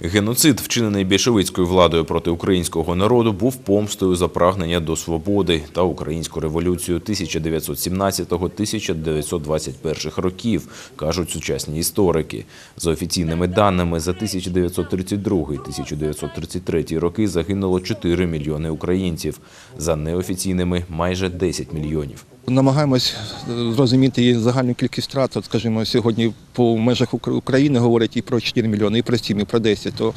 Геноцид, вчинений більшовицькою владою проти українського народу, був помстою за прагнення до свободи та українську революцію 1917-1921 років, кажуть сучасні історики. За офіційними даними, за 1932-1933 роки загинуло 4 мільйони українців, за неофіційними – майже 10 мільйонів. Намагаємось е, зрозуміти загальну кількість втрат. Скажімо, сьогодні по межах Ук- України говорять і про 4 мільйони, і про 7, і про 10. То,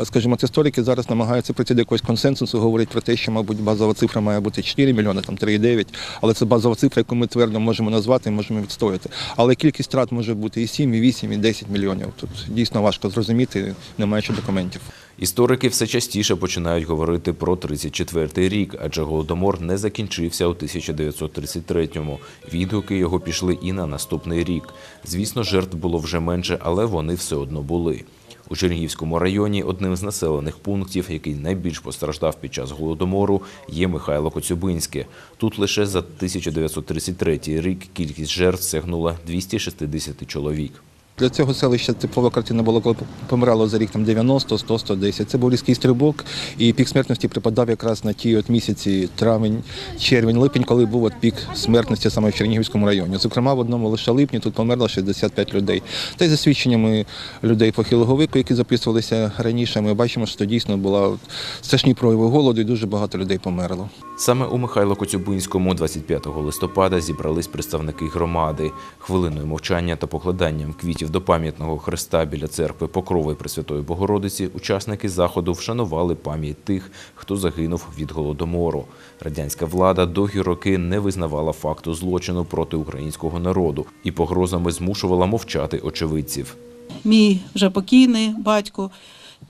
е, скажімо, от історики зараз намагаються прийти до якогось консенсусу, говорять про те, що, мабуть, базова цифра має бути 4 мільйони, там 3,9, але це базова цифра, яку ми твердо можемо назвати і можемо відстояти. Але кількість втрат може бути і 7, і 8, і 10 мільйонів. Тут дійсно важко зрозуміти, не маючи документів. Історики все частіше починають говорити про 34-й рік, адже голодомор не закінчився у 1933-му. Відгуки його пішли і на наступний рік. Звісно, жертв було вже менше, але вони все одно були. У Чернігівському районі одним з населених пунктів, який найбільш постраждав під час голодомору, є Михайло Коцюбинське. Тут лише за 1933 рік кількість жертв сягнула 260 чоловік. Для цього селища типова картина була, коли помирало за рік там 90, 100, 110. Це був різкий стрибок, і пік смертності припадав якраз на ті от місяці травень, червень, липень, коли був от пік смертності саме в Чернігівському районі. Зокрема, в одному лише липні тут померло 65 людей. Та й за свідченнями людей похилого віку, які записувалися раніше, ми бачимо, що дійсно була страшні прояви голоду, і дуже багато людей померло. Саме у Михайло Коцюбинському 25 листопада зібрались представники громади. Хвилиною мовчання та покладанням квітів до пам'ятного хреста біля церкви Покрови Пресвятої Богородиці учасники заходу вшанували пам'ять тих, хто загинув від голодомору. Радянська влада довгі роки не визнавала факту злочину проти українського народу і погрозами змушувала мовчати очевидців. мій вже покійний батько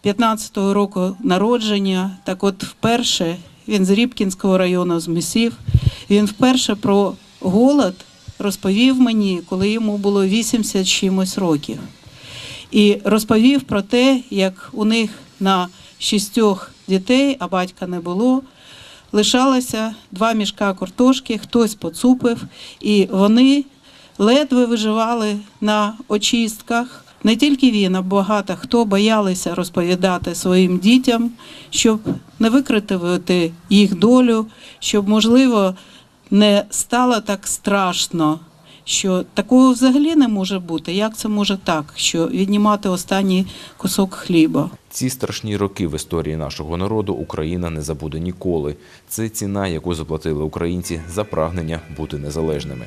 15-го року народження. Так от вперше він з Рібкінського району з Месів. Він вперше про голод розповів мені, коли йому було 80 чимось років. І розповів про те, як у них на шістьох дітей, а батька не було, лишалося два мішка картошки, хтось поцупив, і вони ледве виживали на очистках. Не тільки він, а багато хто боялися розповідати своїм дітям, щоб не викритувати їх долю, щоб, можливо, не стало так страшно, що такого взагалі не може бути. Як це може так, що віднімати останній кусок хліба? Ці страшні роки в історії нашого народу Україна не забуде ніколи. Це ціна, яку заплатили українці за прагнення бути незалежними.